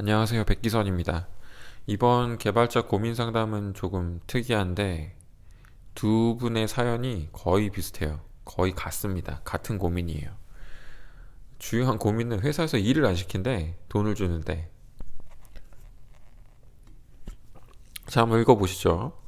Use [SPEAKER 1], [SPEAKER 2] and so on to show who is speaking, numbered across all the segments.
[SPEAKER 1] 안녕하세요. 백기선입니다. 이번 개발자 고민 상담은 조금 특이한데 두 분의 사연이 거의 비슷해요. 거의 같습니다. 같은 고민이에요. 주요한 고민은 회사에서 일을 안 시킨대. 돈을 주는데. 자, 한번 읽어보시죠.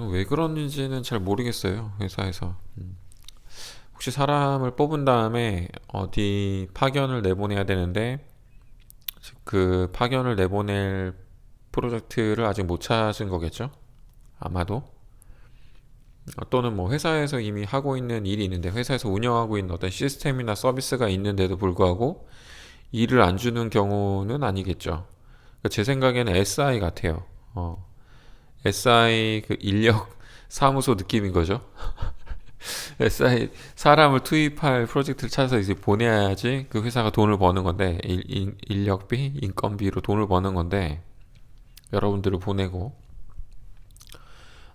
[SPEAKER 1] 왜 그런지는 잘 모르겠어요. 회사에서. 음. 혹시 사람을 뽑은 다음에 어디 파견을 내보내야 되는데 그 파견을 내보낼 프로젝트를 아직 못 찾은 거겠죠? 아마도. 어, 또는 뭐 회사에서 이미 하고 있는 일이 있는데 회사에서 운영하고 있는 어떤 시스템이나 서비스가 있는데도 불구하고 일을 안 주는 경우는 아니겠죠. 그러니까 제 생각에는 SI 같아요. 어, SI 그 인력 사무소 느낌인 거죠. SI 사람을 투입할 프로젝트를 찾아서 이제 보내야지 그 회사가 돈을 버는 건데 일, 인- 인력비, 인건비로 돈을 버는 건데 여러분들을 보내고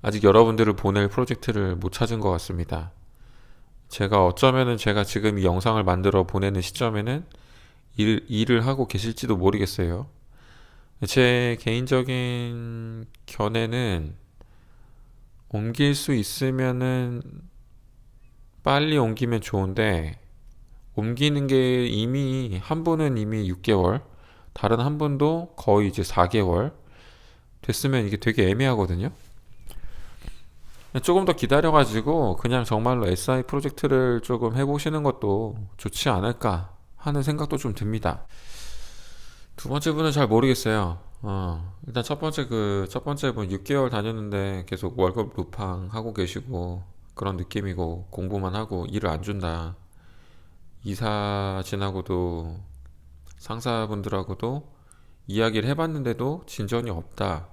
[SPEAKER 1] 아직 여러분들을 보낼 프로젝트를 못 찾은 것 같습니다. 제가 어쩌면은 제가 지금 이 영상을 만들어 보내는 시점에는 일, 일을 하고 계실지도 모르겠어요. 제 개인적인 견해는 옮길 수 있으면은 빨리 옮기면 좋은데 옮기는 게 이미 한 분은 이미 6개월, 다른 한 분도 거의 이제 4개월 됐으면 이게 되게 애매하거든요. 조금 더 기다려가지고 그냥 정말로 SI 프로젝트를 조금 해보시는 것도 좋지 않을까 하는 생각도 좀 듭니다. 두 번째 분은 잘 모르겠어요. 어, 일단 첫 번째 그, 첫 번째 분 6개월 다녔는데 계속 월급 루팡 하고 계시고 그런 느낌이고 공부만 하고 일을 안 준다. 이사 지나고도 상사분들하고도 이야기를 해봤는데도 진전이 없다.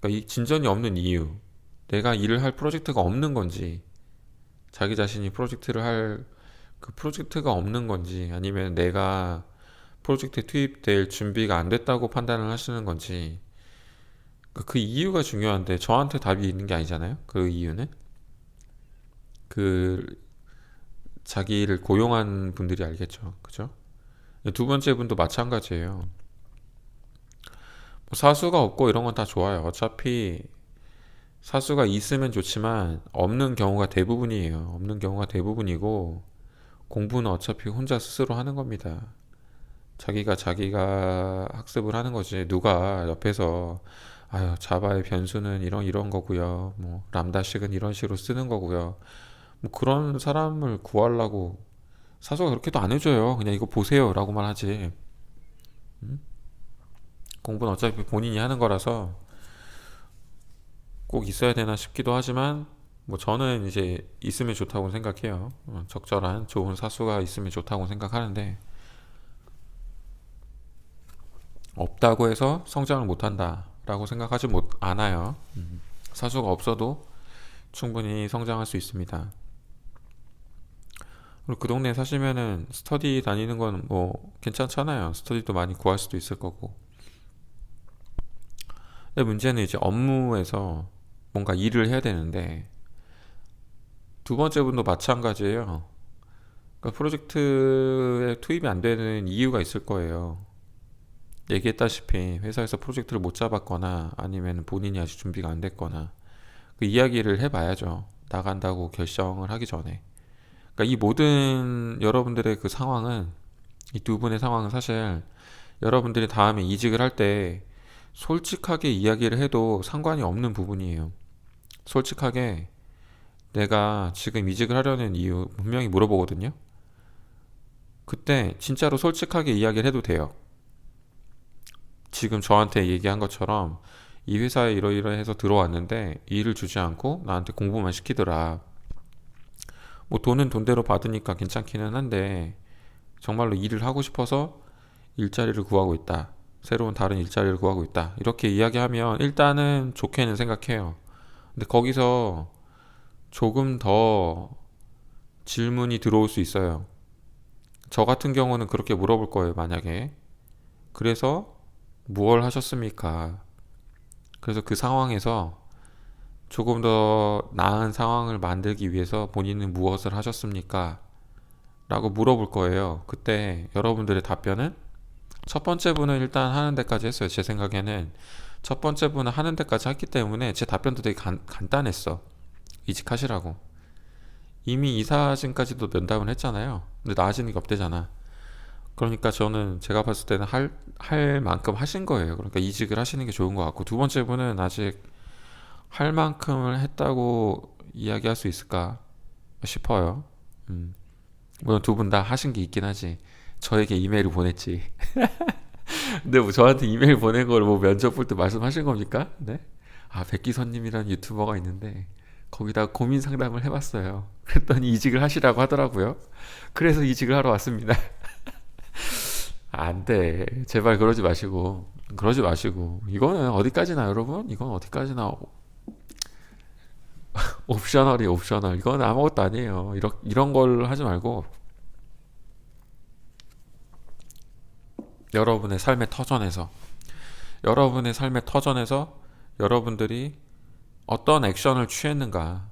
[SPEAKER 1] 그러니까 이 진전이 없는 이유. 내가 일을 할 프로젝트가 없는 건지, 자기 자신이 프로젝트를 할 그 프로젝트가 없는 건지, 아니면 내가 프로젝트에 투입될 준비가 안 됐다고 판단을 하시는 건지, 그, 그 이유가 중요한데, 저한테 답이 있는 게 아니잖아요? 그 이유는? 그, 자기를 고용한 분들이 알겠죠. 그죠? 두 번째 분도 마찬가지예요. 뭐 사수가 없고 이런 건 다 좋아요. 어차피 사수가 있으면 좋지만 없는 경우가 대부분이에요. 없는 경우가 대부분이고 공부는 어차피 혼자 스스로 하는 겁니다. 자기가 자기가 학습을 하는 거지. 누가 옆에서 아유, 자바의 변수는 이런 이런 거고요. 뭐 람다식은 이런 식으로 쓰는 거고요. 뭐 그런 사람을 구하려고 사수가 그렇게도 안 해줘요. 그냥 이거 보세요라고만 하지. 공부는 어차피 본인이 하는 거라서 꼭 있어야 되나 싶기도 하지만 뭐 저는 이제 있으면 좋다고 생각해요. 어, 적절한 좋은 사수가 있으면 좋다고 생각하는데 없다고 해서 성장을 못한다라고 생각하지 못 않아요. 음. 사수가 없어도 충분히 성장할 수 있습니다. 그리고 그 동네에 사시면은 스터디 다니는 건 뭐 괜찮잖아요. 스터디도 많이 구할 수도 있을 거고. 근데 문제는 이제 업무에서 뭔가 일을 해야 되는데 두 번째 분도 마찬가지예요. 그러니까 프로젝트에 투입이 안 되는 이유가 있을 거예요. 얘기했다시피 회사에서 프로젝트를 못 잡았거나 아니면 본인이 아직 준비가 안 됐거나 그 이야기를 해봐야죠. 나간다고 결정을 하기 전에. 그러니까 이 모든 여러분들의 그 상황은 이 두 분의 상황은 사실 여러분들이 다음에 이직을 할 때 솔직하게 이야기를 해도 상관이 없는 부분이에요. 솔직하게 내가 지금 이직을 하려는 이유 분명히 물어보거든요. 그때 진짜로 솔직하게 이야기를 해도 돼요. 지금 저한테 얘기한 것처럼 이 회사에 이러이러해서 들어왔는데 일을 주지 않고 나한테 공부만 시키더라. 뭐 돈은 돈대로 받으니까 괜찮기는 한데 정말로 일을 하고 싶어서 일자리를 구하고 있다. 새로운 다른 일자리를 구하고 있다. 이렇게 이야기하면 일단은 좋게는 생각해요. 근데 거기서 조금 더 질문이 들어올 수 있어요. 저 같은 경우는 그렇게 물어볼 거예요, 만약에. 그래서 무얼 하셨습니까? 그래서 그 상황에서 조금 더 나은 상황을 만들기 위해서 본인은 무엇을 하셨습니까? 라고 물어볼 거예요. 그때 여러분들의 답변은 첫 번째 분은 일단 하는 데까지 했어요. 제 생각에는 첫 번째 분은 하는 데까지 했기 때문에 제 답변도 되게 간, 간단했어. 이직하시라고. 이미 이사진까지도 면담을 했잖아요. 근데 나아지는 게 없대잖아. 그러니까 저는 제가 봤을 때는 할, 할 만큼 하신 거예요. 그러니까 이직을 하시는 게 좋은 것 같고 두 번째 분은 아직 할 만큼을 했다고 이야기할 수 있을까 싶어요. 음. 물론 두 분 다 하신 게 있긴 하지. 저에게 이메일을 보냈지. 근데 뭐 저한테 이메일 보낸 걸 뭐 면접 볼 때 말씀하신 겁니까? 네? 아, 백기선님이라는 유튜버가 있는데 거기다 고민 상담을 해봤어요. 그랬더니 이직을 하시라고 하더라고요. 그래서 이직을 하러 왔습니다. 안 돼. 제발 그러지 마시고. 그러지 마시고. 이거는 어디까지나 여러분? 이건 어디까지나 옵셔널이 옵셔널. 이건 아무것도 아니에요. 이런 이런 걸 하지 말고 여러분의 삶의 터전에서 여러분의 삶의 터전에서 여러분들이 어떤 액션을 취했는가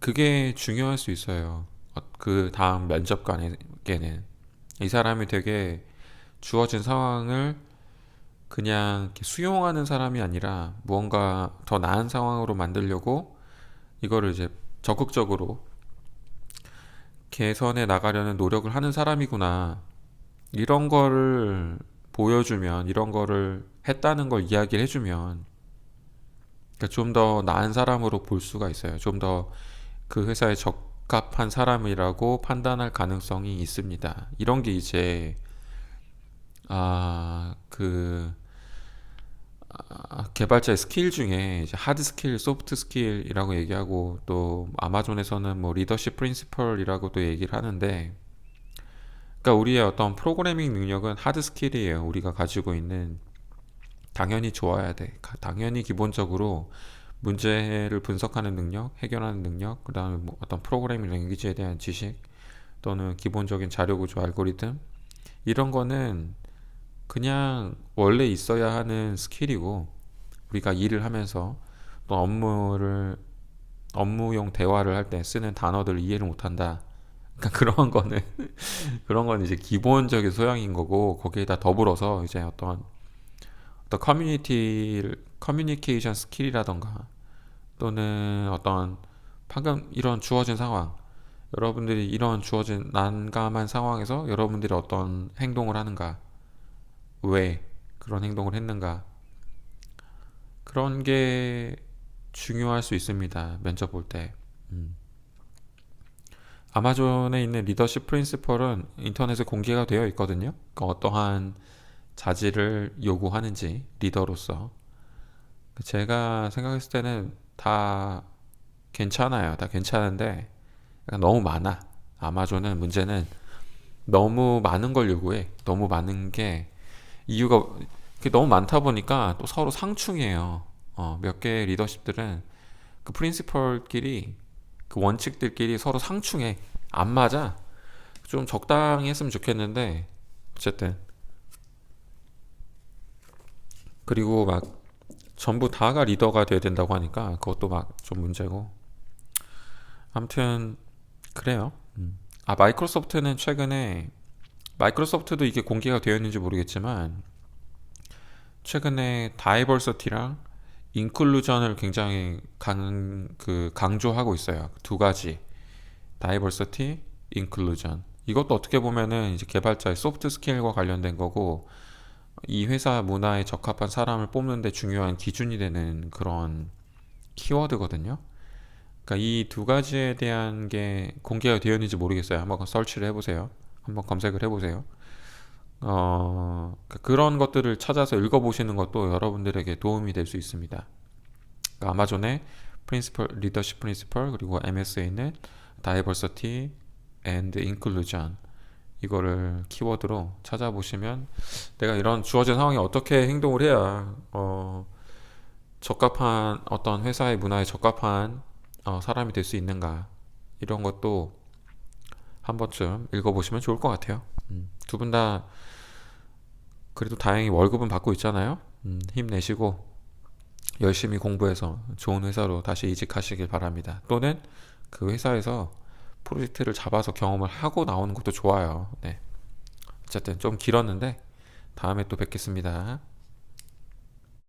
[SPEAKER 1] 그게 중요할 수 있어요. 어, 그 다음 면접관에게는 이 사람이 되게 주어진 상황을 그냥 수용하는 사람이 아니라 무언가 더 나은 상황으로 만들려고 이거를 이제 적극적으로 개선해 나가려는 노력을 하는 사람이구나. 이런 거를 보여주면, 이런 거를 했다는 걸 이야기를 해주면, 그러니까 좀 더 나은 사람으로 볼 수가 있어요. 좀 더 그 회사에 적합한 사람이라고 판단할 가능성이 있습니다. 이런 게 이제, 아, 그, 아, 개발자의 스킬 중에 이제 하드 스킬, 소프트 스킬이라고 얘기하고 또 아마존에서는 뭐 리더십 프린시펄이라고도 얘기를 하는데 그러니까 우리의 어떤 프로그래밍 능력은 하드 스킬이에요. 우리가 가지고 있는 당연히 좋아야 돼. 당연히 기본적으로 문제를 분석하는 능력, 해결하는 능력, 그다음에 뭐 어떤 프로그래밍 랭귀지에 대한 지식 또는 기본적인 자료 구조 알고리즘 이런 거는 그냥 원래 있어야 하는 스킬이고 우리가 일을 하면서 또 업무를 업무용 대화를 할 때 쓰는 단어들을 이해를 못한다. 그러니까 그런 거는 그런 건 이제 기본적인 소양인 거고 거기에다 더불어서 이제 어떤 어떤 커뮤니티 커뮤니케이션 스킬이라던가 또는 어떤 방금 이런 주어진 상황 여러분들이 이런 주어진 난감한 상황에서 여러분들이 어떤 행동을 하는가 왜 그런 행동을 했는가 그런 게 중요할 수 있습니다. 면접 볼 때. 음. 아마존에 있는 리더십 프린시펄은 인터넷에 공개가 되어 있거든요. 그러니까 어떠한 자질을 요구하는지 리더로서 제가 생각했을 때는 다 괜찮아요. 다 괜찮은데 너무 많아. 아마존은 문제는 너무 많은 걸 요구해. 너무 많은 게 이유가 너무 많다 보니까 또 서로 상충해요. 어, 몇 개의 리더십들은 그 프린시펄끼리 그 원칙들끼리 서로 상충해. 안 맞아. 좀 적당히 했으면 좋겠는데 어쨌든 그리고 막 전부 다가 리더가 돼야 된다고 하니까 그것도 막 좀 문제고 아무튼 그래요. 음. 아 마이크로소프트는 최근에 마이크로소프트도 이게 공개가 되어 있는지 모르겠지만 최근에 다이버서티랑 인클루전을 굉장히 강, 그 강조하고 있어요. 두 가지. 다이버서티, 인클루전. 이것도 어떻게 보면은 이제 개발자의 소프트 스킬과 관련된 거고 이 회사 문화에 적합한 사람을 뽑는 데 중요한 기준이 되는 그런 키워드거든요. 그러니까 이 두 가지에 대한 게 공개가 되어 있는지 모르겠어요. 한번 설치를 해보세요. 한번 검색을 해보세요. 어, 그- 그런 것들을 찾아서 읽어보시는 것도 여러분들에게 도움이 될 수 있습니다. 그러니까 아마존의 프린시펄 리더십 프린시펄 그리고 MS에 있는 다이버시티 앤드 인클루전 이거를 키워드로 찾아보시면 내가 이런 주어진 상황에 어떻게 행동을 해야 어, 적합한 어떤 회사의 문화에 적합한 어, 사람이 될 수 있는가 이런 것도 한 번쯤 읽어보시면 좋을 것 같아요. 두분 다 그래도 다행히 월급은 받고 있잖아요. 음, 힘내시고 열심히 공부해서 좋은 회사로 다시 이직하시길 바랍니다. 또는 그 회사에서 프로젝트를 잡아서 경험을 하고 나오는 것도 좋아요. 네. 어쨌든 좀 길었는데 다음에 또 뵙겠습니다.